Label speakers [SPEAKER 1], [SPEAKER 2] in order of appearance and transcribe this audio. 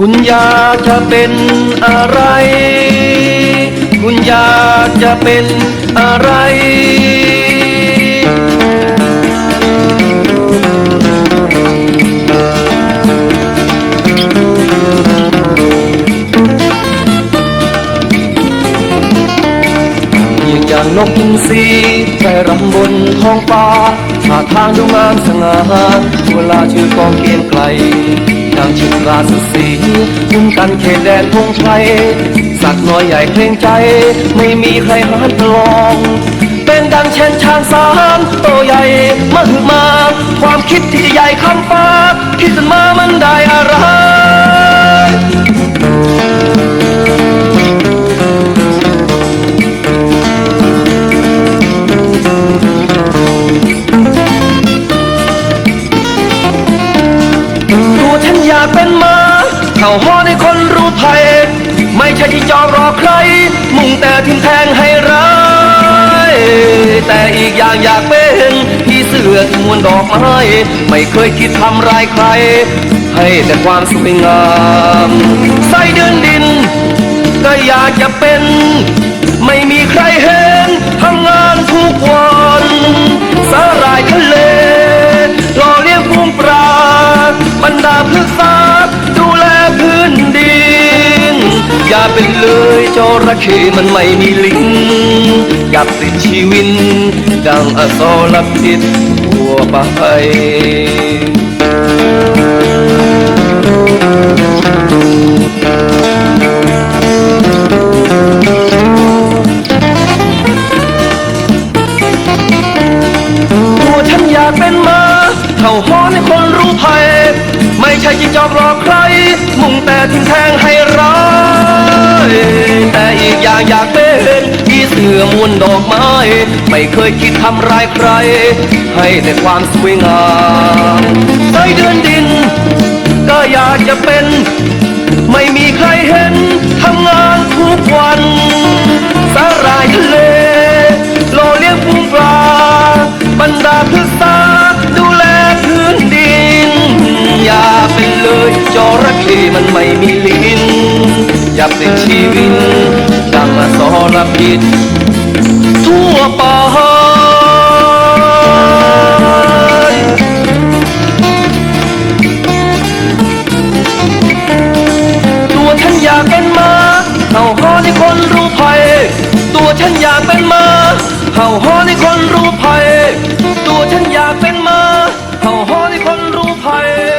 [SPEAKER 1] คุณอยากจะเป็นอะไร คุณอยากจะเป็นอะไรยิ่งอย่างนกอินทรีใจรำบนท้องฟ้าท่าทางดูงามสง่าเวลาชื่อกองเกียงไกล ดังชิดราสสีคุ้มกันเขตแดนพงไพรสักน้อยใหญ่เพลงใจ ไม่มีใครหานปลอง เป็นดังเช่นช้างสามโตใหญ่มหึมา ความคิดที่จะใหญ่คำฟ้า คิดจนมามันได้อะไร อยากเป็นมาเข่าห้อในคนรู้ภัย ไม่ใช่ที่จอรอใคร มุ่งแต่ทิมแทงให้ร้าย แต่อีกอย่างอยากเป็นพี่เสือที่มวนดอกไม้ ไม่เคยคิดทำร้ายใคร ให้แต่ความสวยงาม ใส่เดินดิน บรรดาพืชสาดูแลพื้นดิน อย่าเป็นเลยจระเข้มันไม่มีลิ้นกับติดชีวิน ดังอสรพิษทั่วไปตัวฉันอยากเป็นมา อยางอยากเป็นพี่เสือมวนดอกไม้ ไม่เคยคิดทำร้ายใคร ให้แต่ความสวยงามใส่เดือนดิน ก็อยากจะเป็น ไม่มีใครเห็นทำงานทุกวันสาหร่ายทะเลโลเลี้ยงปูปลาบรรดาพืชสาดูแลพื้นดิน อย่าไปเลยจระเข้มันไม่มีลิ้นอย่าเป็นชีวิต อสรพิษทั่วไปตัวฉันอยากเป็นมาเห่าหอนในคนรู้ภัย ตัวฉันอยากเป็นมาเห่าหอนในคนรู้ภัย ตัวฉันอยากเป็นมาเห่าหอนในคนรู้ภัย